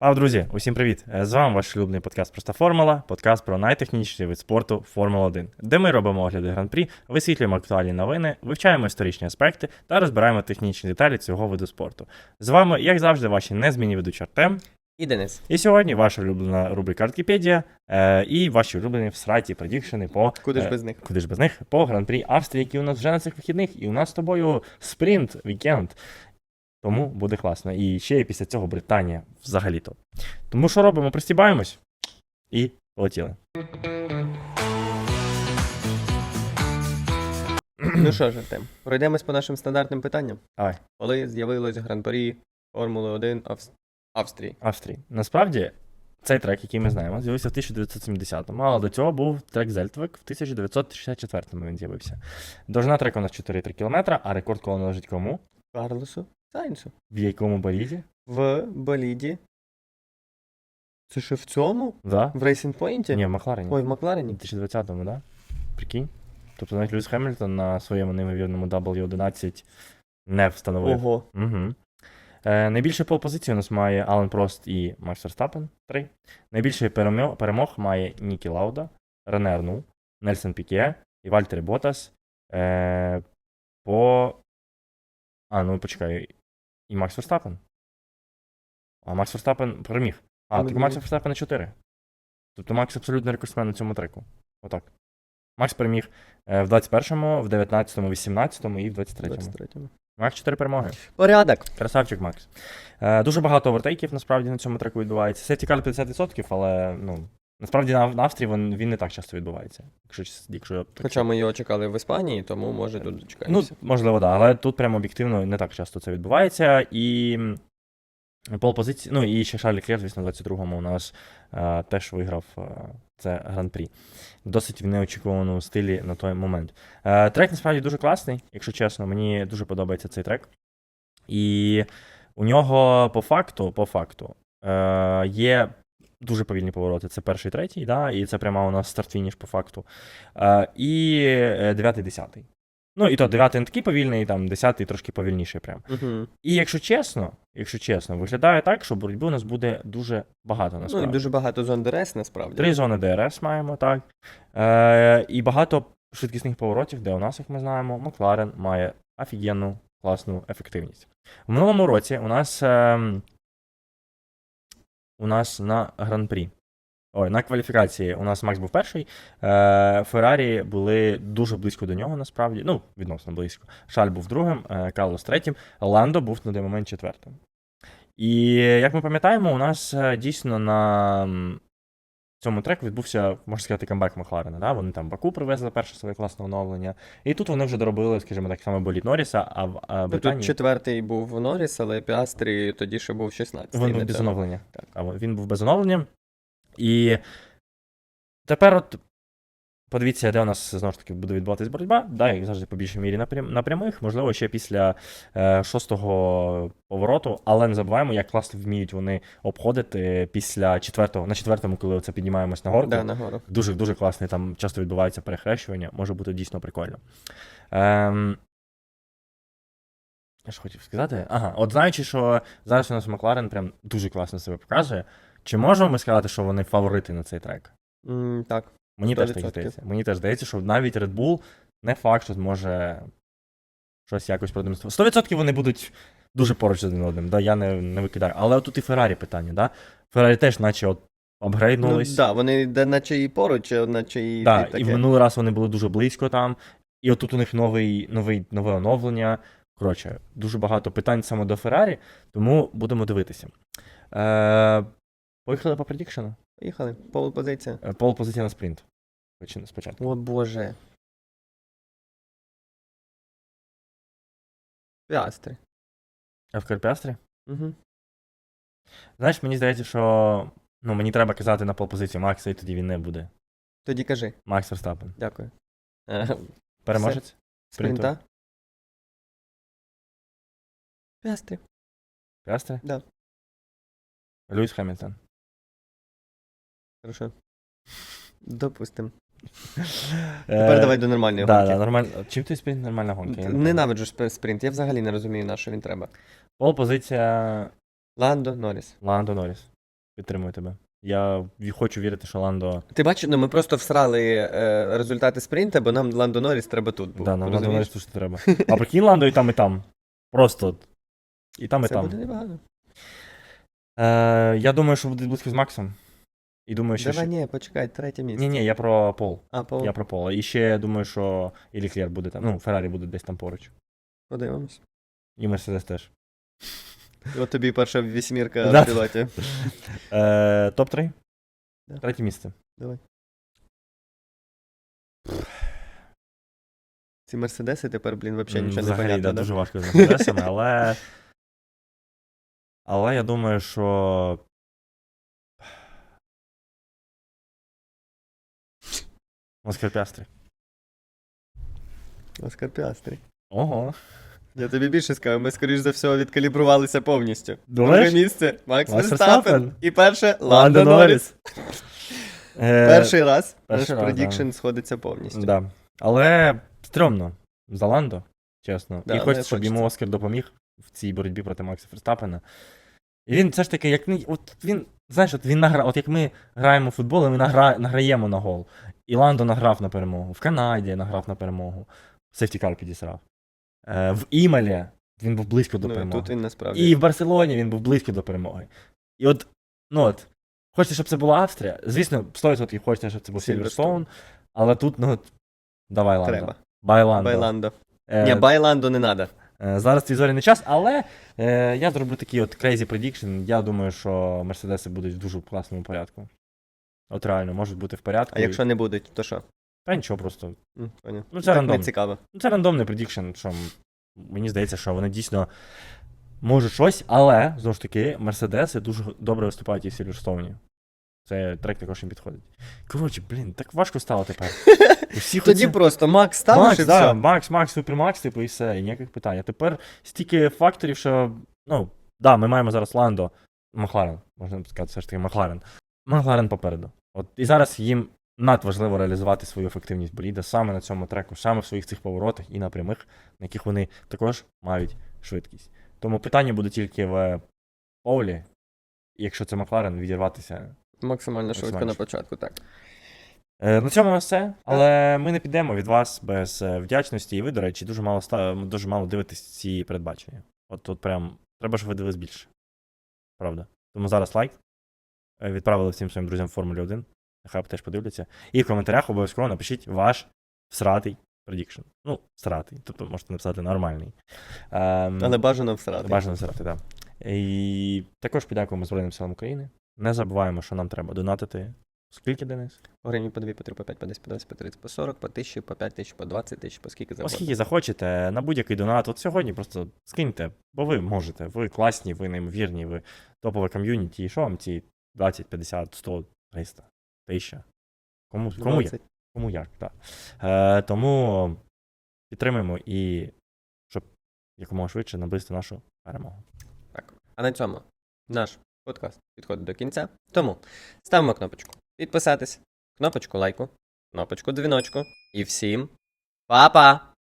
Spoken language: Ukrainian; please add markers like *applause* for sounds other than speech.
А, друзі, усім привіт! Е, З вами ваш улюблений подкаст Проста Формула, подкаст про найтехнічніший вид спорту Формула 1, де ми робимо огляди гран-прі, висвітлюємо актуальні новини, вивчаємо історичні аспекти та розбираємо технічні деталі цього виду спорту. З вами, як завжди, ваші незмінні ведучі Артем. І Денис. І сьогодні ваша улюблена рубрика Арткіпедія е, і ваші улюблені всраті предікшени по Куди ж е, без них? Куди ж без них? По гран-прі Австрії, які у нас вже на цих вихідних, і у нас з тобою спринт вікенд. Тому буде класно. І ще й після цього Британія взагалі-то. Тому що робимо? Пристібаємось і полетіли. *clears throat* Ну що ж, Артем, пройдемось по нашим стандартним питанням. Давай. Коли з'явилось гран-парі Формули 1 Авс- Австрії? Австрії. Насправді, цей трек, який ми знаємо, з'явився в 1970-му, але до цього був трек Зельтвик в 1964-му він з'явився. Довжина трека у нас 4,3 км, а рекорд кола належить кому? Карлосу Сайнсу. В якому боліді? В боліді. Це ще в цьому? Да? В Racing Point? Ні, в Макларені. Ой, в Макларені. У 2020-му, да? Прикинь. Тобто навіть Льюіс Хемільтон на своєму неймовірному W11 не встановив. Ого. Угу. Е, найбільше полпозицій у нас має Ален Прост і Макс Верстапен 3. Найбільше перемог, перемог має Нікі Лауда, Рене Арну, Нельсон Піке і Вальтер Ботас. Е, по. А, ну почекай. І Макс Верстапен. А Макс Верстапен переміг. А, так Макс. Верстапен 4. Тобто Макс абсолютно рекордсмен на цьому треку. Отак. Макс переміг е, в 21-му, в 19-му, 18-му і в 23-му. 23-му. Макс 4 перемоги. Порядок. Красавчик Макс. Е, дуже багато овертейків насправді на цьому треку відбувається. Сефтікар 50%, але ну, насправді на, Австрії він, він не так часто відбувається. Якщо, якщо так Хоча ми його чекали в Іспанії, тому може тут Ну, можливо, так, да, але тут прямо об'єктивно не так часто це відбувається. І пол позиції, ну і ще Шарль Леклер, звісно, 22-му у нас е, теж виграв е, це гран-прі. Досить в неочікуваному стилі на той момент. Е, трек насправді дуже класний, якщо чесно, мені дуже подобається цей трек. І у нього по факту, по факту, є дуже повільні повороти. Це перший, третій, да, і це прямо у нас старт-фініш по факту. Е, і е, дев'ятий, десятий. Ну, і то дев'ятий не такий повільний, там десятий трошки повільніший прям. Угу. І якщо чесно, якщо чесно, виглядає так, що боротьби у нас буде дуже багато Ну і дуже багато зон ДРС насправді. Три зони ДРС маємо, так. Е, і багато швидкісних поворотів, де у нас, як ми знаємо, Макларен має офігенну класну ефективність. В минулому році у нас, е, у нас на гран-прі. Ой, на кваліфікації у нас Макс був перший. Е, Феррарі були дуже близько до нього, насправді. Ну, відносно близько. Шаль був другим, е, Карлос третім, Ландо був на той момент четвертим. І як ми пам'ятаємо, у нас е, дійсно на цьому треку відбувся, можна сказати, камбек Макларена. Да? Вони там Баку привезли перше своє класне оновлення. І тут вони вже доробили, скажімо так саме боліт Норріса, а в а, Ну, Британії Тут четвертий був Норріс, але Піастрі тоді ще був 16 він був без оновлення. Так, він був без оновлення. І тепер от подивіться, де у нас знову ж таки буде відбуватись боротьба. Да, як завжди, по більшій мірі на, прямих, можливо, ще після е, шостого повороту, але не забуваємо, як класно вміють вони обходити після четвертого, на четвертому, коли це піднімаємось на горку. Да, нагору. Дуже дуже класний, там часто відбувається перехрещування, може бути дійсно прикольно. Ем... Я ж хотів сказати. Ага, от знаючи, що зараз у нас Макларен прям дуже класно себе показує. Чи можемо ми сказати, що вони фаворити на цей трек? М, так. Мені теж так здається. Мені теж здається, що навіть Red Bull не факт, що зможе щось якось продемонструвати. 100% вони будуть дуже поруч з один одним, да, я не, не викидаю. Але тут і Феррарі питання, да? Феррарі теж, наче от Ну, апгрейднулись. да, вони де наче і поруч, наче і, Да, таке. і в минулий раз вони були дуже близько там. І отут у них новий, новий, нове оновлення. Коротше, дуже багато питань саме до Феррарі, тому будемо дивитися. Е, поїхали по предікшену. Поїхали. Пол позиція. Е, Пол позиція на спринт. Почне спочатку. О боже. Піастрі. А в Карпіастрі? Угу. Знаєш, мені здається, що ну, мені треба казати на пол позицію Макса, і тоді він не буде. Тоді кажи. Макс Верстапен. Дякую. Е, Переможець? Спринта. Піастрі. Піастрі? Да. Льюіс Хемільтон. Хорошо. Допустим. *laughs* Тепер давай до нормальної да, гонки. да, нормально. Чим ти спринт нормальна гонка? Я не пам'ятаю. Ненавиджу спе- спринт. Я взагалі не розумію, на що він треба. Пол позиція Ландо, Норріс. Ландо Норріс. Підтримую тебе. Я ві- хочу вірити, що Ландо. Ти бачиш, ну ми просто всрали е, результати спринта, бо нам Ландо Норріс треба тут був. Да, нам Ландо розумієш? Норріс що треба. А прикинь Ландо і там, і там. Просто. от. І там, і Це там. буде непогано. Е, я думаю, що буде близько з Максом. І думаю, що. Давай, ще- ні, почекай, третє місце. Ні, ні, я про Пол. А, по... Я про Пола. І ще я думаю, що і Леклер буде там. Ну, Феррарі буде десь там поруч. подивимось. І Мерседес теж. От тобі перша вісьмірка в пілоті. *laughs* Е, топ-3? Третє місце. Давай. Ці мерседеси тепер, блін, взагалі нічого не Взагалі, понятно. да? дуже важко з Мерседесами, але. Але я думаю, що. Оскар Пястрі. Оскар Піастрі. Ого. Я тобі більше скажу, ми, скоріш за все, відкалібрувалися повністю. Друге місце Макс Верстапен. І перше Ландо Норріс. *laughs* Е, Перший раз наш предікшн сходиться повністю. Да. Але стрьомно. За Ландо, чесно. І хочеться, щоб йому Оскар допоміг в цій боротьбі проти Макса Ферстапена. І він все ж таки, як не- от він, знаєш, от він награ, от як ми граємо в футбол, і ми награ, награємо на гол. І Ландо награв на перемогу. В Канаді награв на перемогу. Сефтікар підісрав. Е, в Імалі він був близько до Ну, перемоги. тут він насправді. І в Барселоні він був близький до перемоги. І от, ну от, хочеться, щоб це була Австрія. Звісно, 100% хочеться, щоб це був Сільверстоун. Але тут, ну, от, давай Ландо. Треба. Бай Ландо. Байландо. Е, Ні, Байландо не треба. е, зараз твій зоряний час, але е, я зроблю такий от crazy prediction. Я думаю, що Мерседеси будуть в дуже класному порядку. От реально, можуть бути в порядку. А якщо не будуть, то що? Та нічого просто. М, поняв. Ну, це так рандом. не цікаво. Ну, це рандомний prediction, що м- мені здається, що вони дійсно можуть щось, але знову ж таки, Мерседеси дуже добре виступають і в Сільверстоуні. Це трек також їм підходить. Коротше, блін, так важко стало тепер. *laughs* У всіх Тоді оці- просто Макс ставиш Макс, і да, все. Макс, Макс, Супермакс, типу, і все, і ніяких питань. А тепер стільки факторів, що, ну, да, ми маємо зараз Ландо, Макларен, можна сказати, все ж таки Макларен. Макларен попереду. От і зараз їм надважливо реалізувати свою ефективність боліда саме на цьому треку, саме в своїх цих поворотах і на прямих, на яких вони також мають швидкість. Тому питання буде тільки в Полі, якщо це Макларен, відірватися Максимально швидко Максимально на початку, так. Е, На цьому все. Але ми не підемо від вас без е, вдячності. І ви, до речі, дуже мало ста- дуже мало дивитесь ці передбачення. От тут прям треба, щоб ви дивились більше. Правда. Тому зараз лайк. Е, Відправили всім своїм друзям Формулі 1. Нехай теж подивляться. І в коментарях обов'язково напишіть ваш всратий предікшн. Ну, всратий. Тобто можете написати нормальний. Ем, Але бажано всрати. Бажано всрати, так. І також подякуємо Збройним силам України. Не забуваємо, що нам треба донатити. Скільки, Денис? Гривні по 2, по 3, по 5, по 10, по 20, по 30, по 40, по 1000, по 5 тисяч, по 20 тисяч, по скільки завгодно. Оскільки захочете, на будь-який донат, от сьогодні просто скиньте, бо ви можете, ви класні, ви неймовірні, ви топове ком'юніті. І що вам ці 20, 50, 100, 300, 1000? Кому, кому як? Кому як, так. Е, тому підтримуємо і щоб якомога швидше наблизити нашу перемогу. А на цьому наш подкаст підходить до кінця. Тому ставимо кнопочку підписатись, кнопочку лайку, кнопочку дзвіночку і всім па-па!